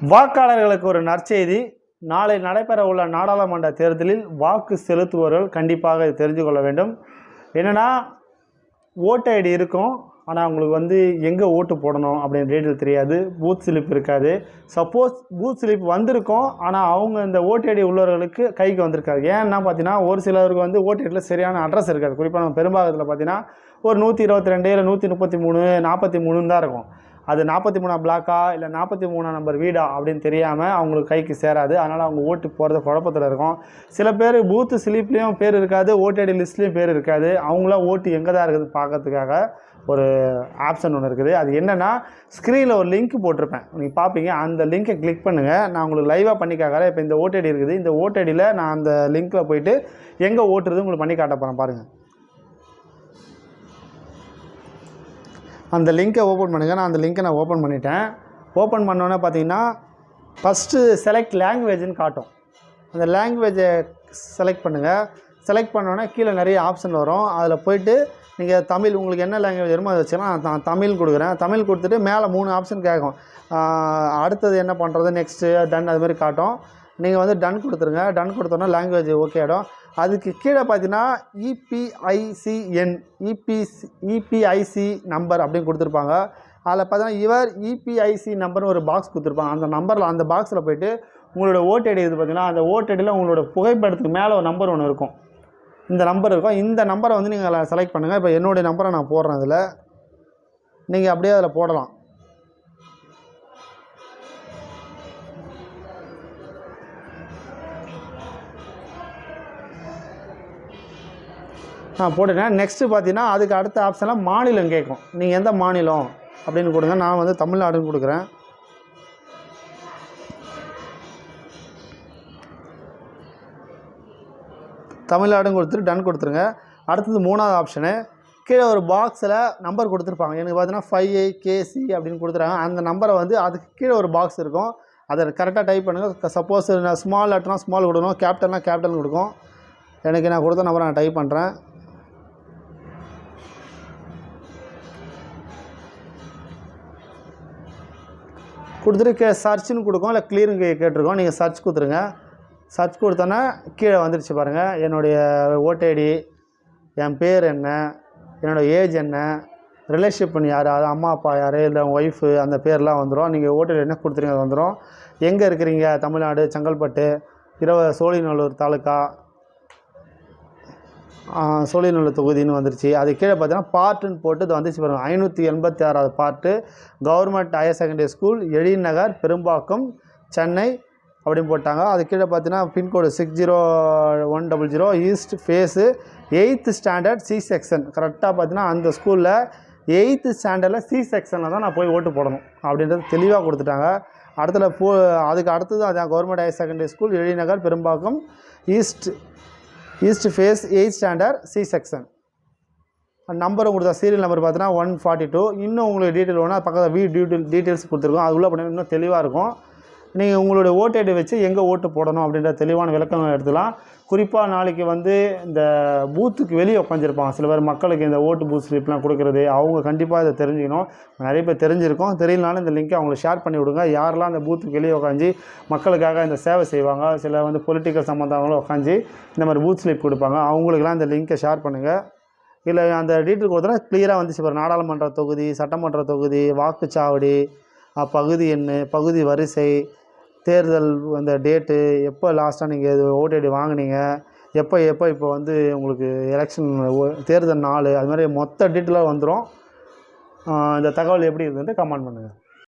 வாக்காளர்களுக்கு ஒரு நற்செய்தி. நாளை நடைபெற உள்ள நாடாளுமன்ற தேர்தலில் வாக்கு செலுத்துபவர்கள் கண்டிப்பாக தெரிஞ்சு கொள்ள வேண்டும். என்னென்னா ஓட்டு ஐடி இருக்கும். ஆனால் உங்களுக்கு வந்து எங்கே ஓட்டு போடணும் அப்படின்னு டீட்டெயில் தெரியாது. பூத் ஸ்லிப் இருக்காது. சப்போஸ் பூத் ஸ்லிப் வந்திருக்கும். ஆனால் அவங்க இந்த ஓட்டு ஐடி உள்ளவர்களுக்கு கைக்கு வந்திருக்காது. ஏன்னா பார்த்தீங்கன்னா ஒரு சிலருக்கு வந்து ஓட்டு ஐடியில் சரியான அட்ரஸ் இருக்காது. குறிப்பாக நம்ம பெரும்பாகத்தில் பார்த்தீங்கன்னா ஒரு நூற்றி இருபத்தி ரெண்டு இல்லை நூற்றி முப்பத்தி மூணு நாற்பத்தி மூணுன்னு தான் இருக்கும். அது நாற்பத்தி மூணாம் பிளாக்கா இல்லை நாற்பத்தி மூணாம் நம்பர் வீடா அப்படின்னு தெரியாமல் அவங்களுக்கு கைக்கு சேராது. அதனால் அவங்க ஓட்டு போகிறது குழப்பத்தில் இருக்கும். சில பேர் பூத்து ஸ்லிப்லேயும் பேர் இருக்காது ஓட்டடி லிஸ்ட்லேயும் பேர் இருக்காது. அவங்களாம் ஓட்டு எங்கே தான் இருக்குது பார்க்கறதுக்காக ஒரு ஆப்ஷன் ஒன்று இருக்குது. அது என்னென்னா ஸ்க்ரீனில் ஒரு லிங்க் போட்டிருப்பேன். நீங்கள் பார்ப்பீங்க அந்த லிங்க்கை கிளிக் பண்ணுங்கள் நான் உங்களுக்கு லைவாக பண்ணி காக்கிறேன் இப்போ இந்த ஓட்டடி இருக்குது. இந்த ஓட்டடியில் நான் அந்த லிங்க்கில் போயிட்டு எங்கே ஓட்டுறது உங்களுக்கு பண்ணி காட்ட போகிறேன் பாருங்கள் அந்த லிங்க்கை ஓப்பன் பண்ணுங்கள் நான் அந்த லிங்க்கை நான் ஓப்பன் பண்ணிட்டேன். ஓப்பன் பண்ணோன்னே பார்த்தீங்கன்னா ஃபஸ்ட்டு செலக்ட் லாங்குவேஜ்னு காட்டும். அந்த லாங்குவேஜை செலக்ட் பண்ணுங்கள் செலக்ட் பண்ணோன்னே கீழே நிறைய ஆப்ஷன் வரும். அதில் போயிட்டு நீங்கள் தமிழ் உங்களுக்கு என்ன லாங்குவேஜ் வருமோ அதை வச்சுக்கலாம். நான் தமிழ் கொடுக்குறேன். தமிழ் கொடுத்துட்டு மேலே மூணு ஆப்ஷன் கேட்கும். அடுத்தது என்ன பண்ணுறது நெக்ஸ்ட்டு டன் அது மாதிரி காட்டும். நீங்கள் வந்து டன் கொடுத்துருங்க. டன் கொடுத்தோன்னா லாங்குவேஜ் ஓகே ஆகிடும் அதுக்கு கீழே பார்த்தீங்கன்னா இபிஐசிஎன் இபிசி இபிஐசி நம்பர் அப்படின்னு கொடுத்துருப்பாங்க. அதில் பார்த்தீங்கன்னா இவர் இபிஐசி நம்பர்னு ஒரு பாக்ஸ் கொடுத்துருப்பாங்க. அந்த நம்பரில் அந்த பாக்ஸில் போயிட்டு உங்களோட ஓட்டு ஐடி இது பார்த்தீங்கன்னா அந்த ஓட்டு ஐடியில் உங்களோட புகைப்படத்துக்கு மேலே ஒரு நம்பர் ஒன்று இருக்கும். இந்த நம்பர் இருக்கும். இந்த நம்பரை வந்து நீங்கள் செலக்ட் பண்ணுங்கள் இப்போ என்னுடைய நம்பரை நான் போடுறேன் அதில். நீங்கள் அப்படியே அதில் போடலாம். நான் போட்டுட்டேன் நெக்ஸ்ட்டு பார்த்தீங்கன்னா அதுக்கு அடுத்த ஆப்ஷனில் மாநிலம் கேட்கும். நீங்கள் எந்த மாநிலம் அப்படின்னு கொடுங்க. நான் வந்து தமிழ்நாடுன்னு கொடுக்குறேன். தமிழ்நாடுன்னு கொடுத்துட்டு டன் கொடுத்துருங்க. அடுத்தது மூணாவது ஆப்ஷனு கீழே ஒரு பாக்ஸில் நம்பர் கொடுத்துருப்பாங்க. எனக்கு பார்த்தீங்கன்னா ஃபைவ் ஏ கேசி அப்படின்னு கொடுத்துருக்காங்க. அந்த நம்பரை வந்து அதுக்கு கீழே ஒரு பாக்ஸ் இருக்கும். அதை கரெக்டாக டைப் பண்ணுங்கள் சப்போஸ் நான் ஸ்மால் லெட்டர்னால் ஸ்மால் கொடுக்கணும். கேப்டன்னா கேப்டன் கொடுக்கும். எனக்கு நான் கொடுத்த நம்பரை நான் டைப் பண்ணுறேன் கொடுத்துட்டு கே சர்ச்சுன்னு கொடுக்கும் இல்லை கிளியருங்க கேட்டிருக்கோம். நீங்கள் சர்ச் கொடுத்துருங்க. சர்ச் கொடுத்தோன்னா கீழே வந்துடுச்சு பாருங்கள் என்னுடைய ஓட்டு ஐடி என் பேர் என்ன என்னோடய ஏஜ் என்ன ரிலேஷன் பண்ணி யார் அது அம்மா அப்பா யார் இல்லை ஒய்ஃபு அந்த பேர்லாம் வந்துடும் நீங்கள் ஓட்டு என்ன கொடுத்துருங்க அது வந்துடும் எங்கே இருக்கிறீங்க? தமிழ்நாடு செங்கல்பட்டு இரவு சோழிநல்லூர் தாலுக்கா சோழிநல்லூர் தொகுதின்னு வந்துருச்சு. அது கீழே பார்த்தீங்கன்னா பார்ட்டுன்னு போட்டு இது வந்துச்சு பாருங்கள் ஐநூற்றி எண்பத்தி ஆறாவது part government higher secondary school Ezhinagar Perumbakkam Chennai அப்படின்னு போட்டாங்க. அது கீழே பார்த்தீங்கன்னா pincode six zero one double zero east phase eight standard C section கரெக்டாக பார்த்தீங்கன்னா அந்த ஸ்கூலில் எயித்து ஸ்டாண்டர்டில் சி செக்ஷனில் தான் நான் போய் ஓட்டு போடணும் அப்படின்றது தெளிவாக கொடுத்துட்டாங்க. அடுத்தது போ அதுக்கு அடுத்தது அதான் government higher secondary school Ezhinagar Perumbakkam east east phase eight standard C section number கொடுத்தா சீரியல் நம்பர் பார்த்தீங்கன்னா ஒன் ஃபார்ட்டி டூ இன்னும் உங்களுக்கு டீட்டெயில் வேணும் பக்கத்தில் வீ டீட்டெயில் டீட்டெயில்ஸ் கொடுத்துருக்கோம். அது உள்ள பண்ணி இன்னும் தெளிவாக இருக்கும். நீங்கள் உங்களுடைய ஓட்டு ஐடி வச்சு எங்கே ஓட்டு போடணும் அப்படின்ற தெளிவான விளக்கம் எடுத்துக்கலாம். குறிப்பாக நாளைக்கு வந்து இந்த பூத்துக்கு வெளியே உட்காந்துருப்பாங்க. சில பேர் மக்களுக்கு இந்த ஓட்டு பூத் ஸ்லிப்லாம் கொடுக்குறது அவங்க கண்டிப்பாக இதை தெரிஞ்சுக்கணும். நிறைய பேர் தெரிஞ்சிருக்கும். தெரியலனாலும் இந்த லிங்க்கை அவங்களுக்கு ஷேர் பண்ணி விடுங்க. யாரெல்லாம் அந்த பூத்துக்கு வெளியே உட்காந்து மக்களுக்காக இந்த சேவை செய்வாங்க சில வந்து பொலிட்டிக்கல் சம்மந்தவங்களும் உட்காந்து இந்த மாதிரி பூத் ஸ்லிப் கொடுப்பாங்க அவங்களுக்குலாம் இந்த லிங்க்கை ஷேர் பண்ணுங்கள் இல்லை அந்த டீட்டெயில் கொடுத்தனா கிளியராக வந்துச்சு. இப்போ நாடாளுமன்ற தொகுதி சட்டமன்ற தொகுதி வாக்குச்சாவடி பகுதி எண் பகுதி வரிசை தேர்தல் அந்த டேட்டு எப்போ லாஸ்ட்டாக நீங்கள் இது ஓடிடி வாங்குனீங்க? எப்போ எப்போ இப்போ வந்து உங்களுக்கு எலெக்ஷன் தேர்தல் நாள் அது மாதிரி மொத்த டீட்டெயிலாக வந்துடும் இந்த தகவல் எப்படி இருக்குதுன்ட்டு கமெண்ட் பண்ணுங்கள்